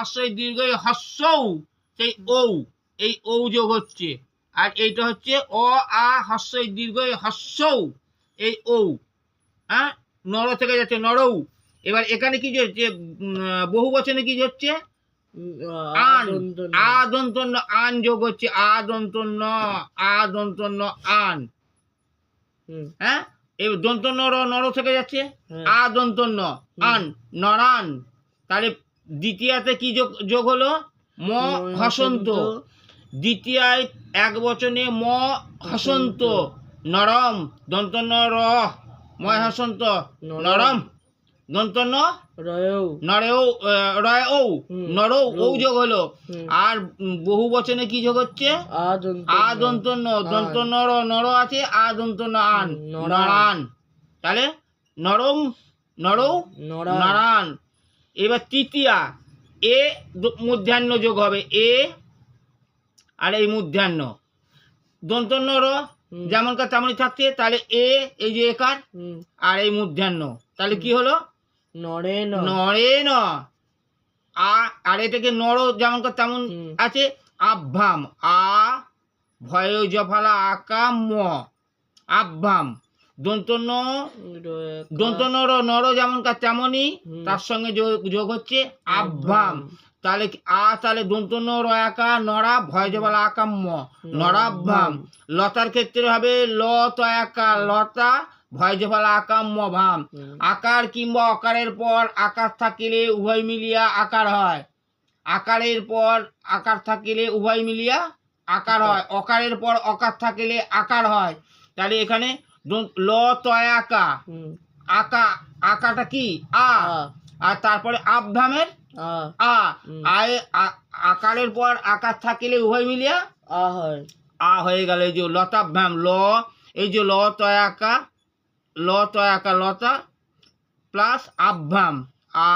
হস্যই দীর্ঘ হস্যৌ সেই ঔ এই ঔ যোগ হচ্ছে। আর এইটা হচ্ছে অ আ হস্যই দীর্ঘ এই হস্যৌ এই ঔ। হ্যাঁ? নর থেকে যাচ্ছে নরৌ এবার এখানে কি যে যে, বহু বচনে কি হচ্ছে? আন আদন্ত ন। ন আন যোগ হচ্ছে আদন্ত ন আদন্ত ন আন হ্যাঁ? এই দন্ত নর নর থেকে যাচ্ছে। আদন্ত ন আন নরান। তাহলে দ্বিতীয়াতে কি যোগ যোগ হলো? ম হসন্ত। দ্বিতীয়ায় এক বচনে ম হসন্ত। নরম। দন্ত ন র। ময় হসন্ত। নরম। দন্ত নরেও রৌ। যোগ হলো। আর বহু বচনে কি যোগ হচ্ছে? আদন্ত আ দন্ত ন দন্ত নর নর আছে। আ দন্ত ন নরান। নরান। তাহলে নরম নরৌ নরা নারায়ণ এবার তৃতীয়া এ মধ্যাহ্ন যোগ হবে এ আর এই মধ্যাহ্ন। দন্তন্য র। যেমনকার তেমনই থাকছে তাহলে এ এই যে একার আর এই মধ্যাহ্ন। তাহলে কি হলো? নরে নরে ন। আ আর এটাকে নর যেমনকার তেমন আছে আভ্যাম। আ ভয় জফালা আকা ম আভ্যাম। দন্তন্য দন্ত নর নর যেমনকার তেমনই তার সঙ্গে যোগ হচ্ছে আভ্যাম তাহলে আ তাহলে দন্ত ন রয়াকা নরা ভয় জবালা আকাম্য নরাভ্যাম লতার ক্ষেত্রে হবে ল তয়াকা লতা ভয় জবালা আকাম্য ভাম। আকার কিংবা অকারের পর আকার থাকিলে উভয় মিলিয়া আকার হয়। আকারের পর আকার থাকিলে উভয় মিলিয়া আকার। হয়। অকারের পর অকার থাকিলে আকার হয়। তাহলে এখানে ল তয়াকা হুম, আকা আকাটা কি? আ। আর তারপরে আভ্যামের আ। আয়ে আকারের পর আকার থাকিলে উভয় মিলিয়া? আ হয়। আ হয়ে গেল এই যে লতাভ্যাম ল। এই যে ল তয়াকা ল তয়াকা লতা প্লাস আভ্যাম আ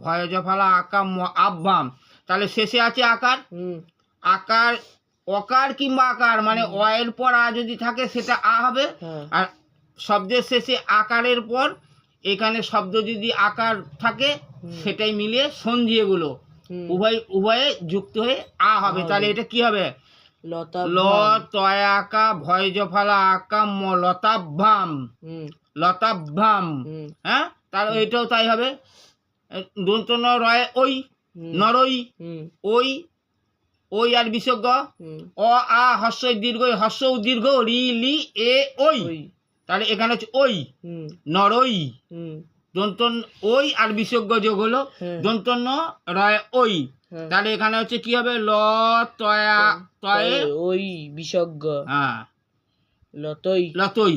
ভয় জফালা আকা ম- আভ্যাম তাহলে শেষে আছে আকার? আকার অকার কিংবা আকার মানে অ এর পর আ যদি থাকে সেটা আ হবে। হ্যাঁ। আর শব্দের শেষে আকারের পর এখানে শব্দ যদি আকার থাকে সেটাই মিলিয়ে সন্ধি এগুলো উভয় উভয়ে যুক্ত হয়ে আ হবে। তাহলে এটা কি হবে? লতা ল তয়াকা ভয় জফালা আকা ম লতাভ্যাম হুম। লতাভ্যাম হ্যাঁ? তাহলে এটাও তাই হবে। দন্ত ন রয় ওই নরই ওই ওই আর হুম। অ আ হস্যই দীর্ঘ হস্য দীর্ঘ রি লি এ ওই তাহলে এখানে হচ্ছে ওই নরই। দন্তন ওই আর বিসর্গ যোগ হলো হ্যাঁ। দন্তন্য রয় ওই হ্যাঁ। তাহলে এখানে হচ্ছে কি হবে? ল তয়া তয়ে ওই বিশজ্ঞ হ্যাঁ। লতই। লতই।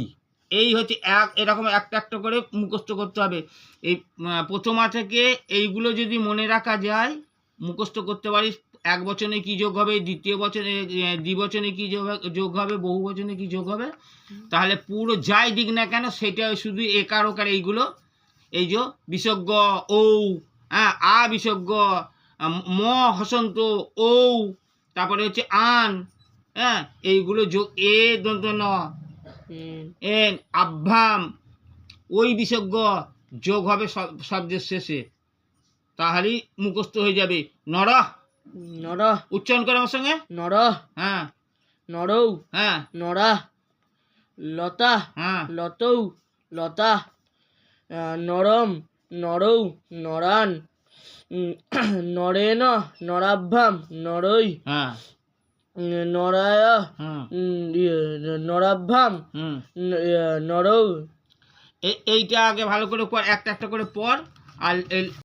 এই হচ্ছে এক এরকম একটা একটা করে মুখস্থ করতে হবে। এই প্রথমা থেকে এইগুলো যদি মনে রাখা যায় মুখস্থ করতে পারিস এক বচনে কি যোগ হবে দ্বিতীয় বচনে দ্বিবচনে কি যোগ হবে- যোগ হবে বহু বচনে কি যোগ হবে? তাহলে পুরো যাই দিক না কেন সেটা শুধু একার ওকার এইগুলো এই যে বিসর্গ ঔ হ্যাঁ আ বিসর্গ ম হসন্ত ঔ তারপরে হচ্ছে আন হ্যাঁ এইগুলো যোগ এ দন্ত ন এন। আভ্যাম ওই বিসর্গ যোগ হবে শব- শব্দের শেষে। তাহলেই মুখস্থ হয়ে যাবে। নর নর। উচ্চারণ করে আমার সঙ্গে। নর। হ্যাঁ। নরৌ। হ্যাঁ। নরা। লতা। হ্যাঁ। লতৌ। লতা। নরম। নরৌ। নরান। নরেন। নরাভ্যাম। নরৈ। হ্যাঁ। নরায়। হুম। নরাভ্যাম। হুম। ন- ইয়ে, নরৌ। এইটা আগে ভালো করে পর একটা একটা করে পর আর